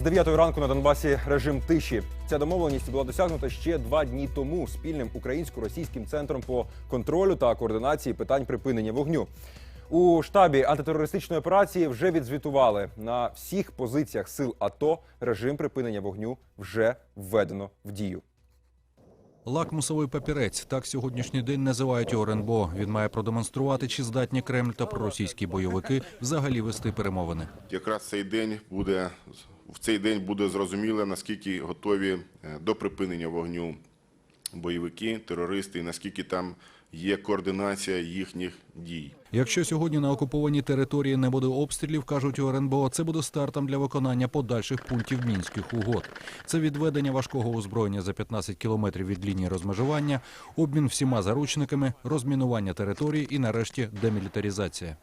З 9 ранку на Донбасі режим тиші. Ця домовленість була досягнута ще два дні тому спільним українсько-російським центром по контролю та координації питань припинення вогню. У штабі антитерористичної операції вже відзвітували на всіх позиціях сил АТО. Режим припинення вогню вже введено в дію. Лакмусовий папірець так сьогоднішній день називають у РНБО. Він має продемонструвати, чи здатні Кремль та проросійські бойовики взагалі вести перемовини. Якраз цей день буде в цей день буде зрозуміло, наскільки готові е, до припинення вогню бойовики, терористи, і наскільки там є координація їхніх дій. Якщо сьогодні на окупованій території не буде обстрілів, кажуть у РНБО, це буде стартом для виконання подальших пунктів мінських угод. Це відведення важкого озброєння за 15 кілометрів від лінії розмежування, обмін всіма заручниками, розмінування території і, нарешті, демілітаризація.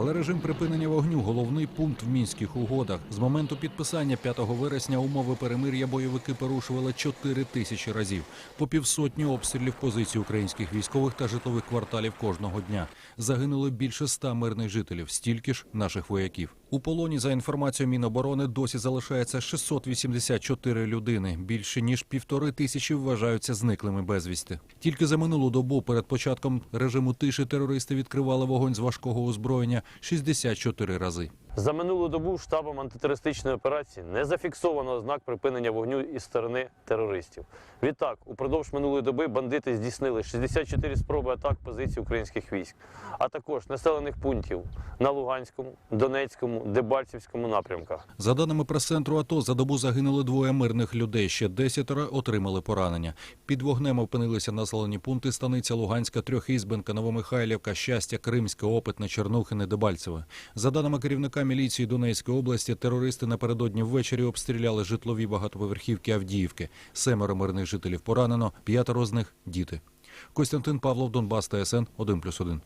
Але режим припинення вогню головний пункт в мінських угодах. З моменту підписання 5 вересня умови перемир'я бойовики порушували 4 тисячі разів, по півсотні обстрілів позицій українських військових та житлових кварталів кожного дня. Загинули більше ста мирних жителів, стільки ж наших вояків. У полоні за інформацією Міноборони досі залишається 684 людини. Більше ніж півтори тисячі вважаються зниклими безвісти. Тільки за минулу добу перед початком режиму тиші терористи відкривали вогонь з важкого озброєння 64 рази. За минулу добу штабом антитерористичної операції не зафіксовано ознак припинення вогню із сторони терористів. Відтак, упродовж минулої доби бандити здійснили 64 спроби атак позицій українських військ, а також населених пунктів на Луганському, Донецькому, Дебальцівському напрямках. За даними прес-центру АТО, за добу загинули двоє мирних людей. Ще десятеро отримали поранення. Під вогнем опинилися населені пункти станиця Луганська, Трьохізбенка, Новомихайлівка, Щастя, Кримське, Опитне, Чернухине, Дебальцеве. За даними керівника міліції Донецької області, терористи напередодні ввечері обстріляли житлові багатоповерхівки Авдіївки. Семеро мирних жителів поранено, п'ятеро з них діти. Костянтин Павлов, Донбас, ТСН 1+,1.